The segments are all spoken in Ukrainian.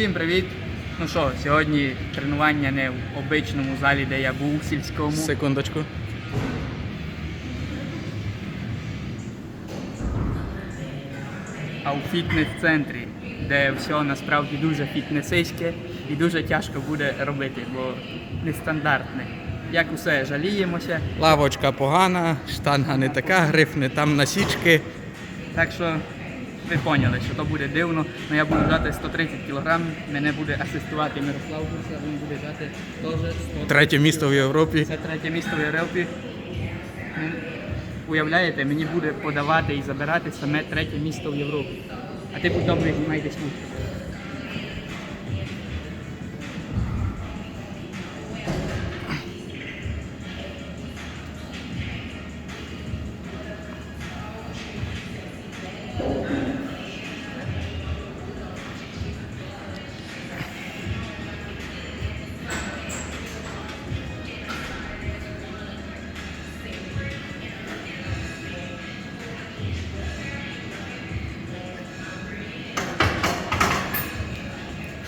Всім привіт! Ну що, сьогодні тренування не в обичному залі, де я був, сільському. Секундочку. а у фітнес-центрі, де все насправді дуже фітнесиське і дуже тяжко буде робити, бо нестандартне. Як усе, жаліємося. Лавочка погана, штанга не така, гриф не там насічки. Так що ви поняли, що то буде дивно. але я буду взяти 130 кг, мене буде асистувати Мирослав Гурса, він буде взяти теж 100 Третє місто в Європі. Це третє місто в Європі. Ну, Уявляєте, мені буде подавати і забирати саме третє місто в Європі. А ти будь добре знімай десь тут.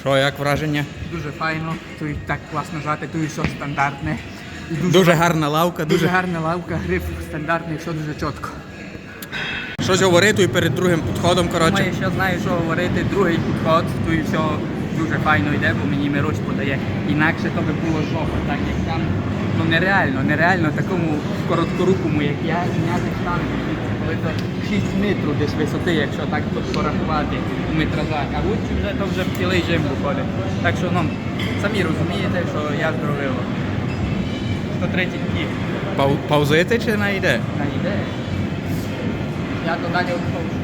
Що, як враження? Дуже файно, тут так класно жати, тут все стандартне. І дуже, Дуже гарна лавка, дуже дуже. гарна лавка, гриф стандартний, все дуже чітко. Щось говорити перед другим підходом, коротше. Думаю, що знаю, що говорити, другий підход, тут все дуже файно йде, бо мені Мирусь подає. Інакше то би було жопа, так як там. Ну нереально, нереально такому короткорукому, як я, зняти штангу. То 6 метрів десь висоти, якщо так порахувати у метражах. А лучше вже то вже в цілий жим виходить. Так що ну, самі розумієте, що я здоровило. 130 днів. Пау- Паузуєте чи не йде? Та йде. Я то далі відходжу.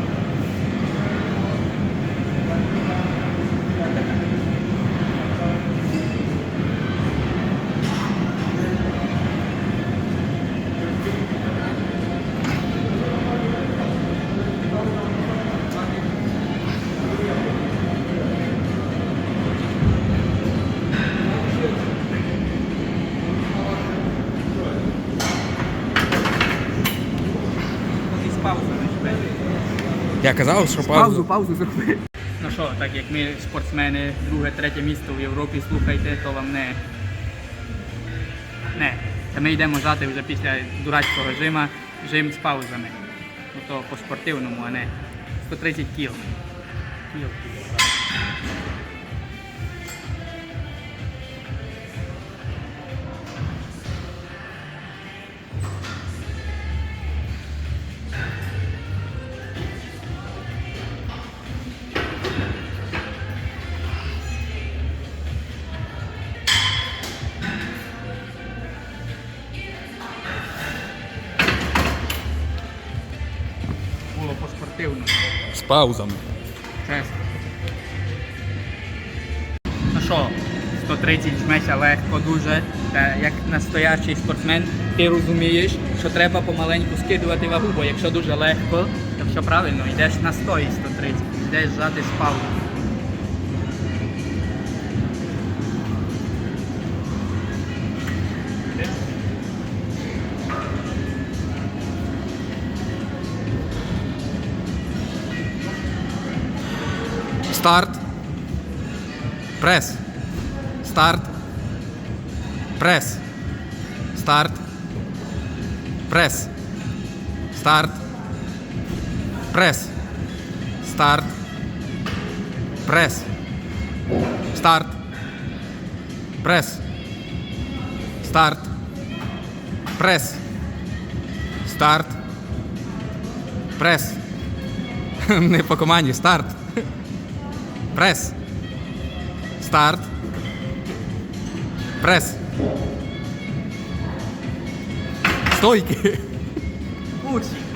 І з паузами ж Я казав, що Паузу, паузу. паузу зроби. Ну що, так як ми спортсмени, друге, третє місто в Європі, слухайте, то вам не. Не. Та ми йдемо жати вже після дурацького жима, жим з паузами. Ну то по спортивному, а не 130 кіл. Кіл. Спортивному. З паузами. Чесно. Ну що, 130 жметься легко дуже. Як настоящий спортсмен, ти розумієш, що треба помаленьку скидувати вагу, бо якщо дуже легко, то все правильно, йдеш на 100 і 130, йдеш жати з паузу. Старт. Прес. Старт. Прес. Старт. Прес. Старт. Прес. Старт. Прес. Старт. Прес. Старт. Прес. Старт. Прес. Не по команді. Старт. Прес. Старт. Прес. Стойки. Курсик.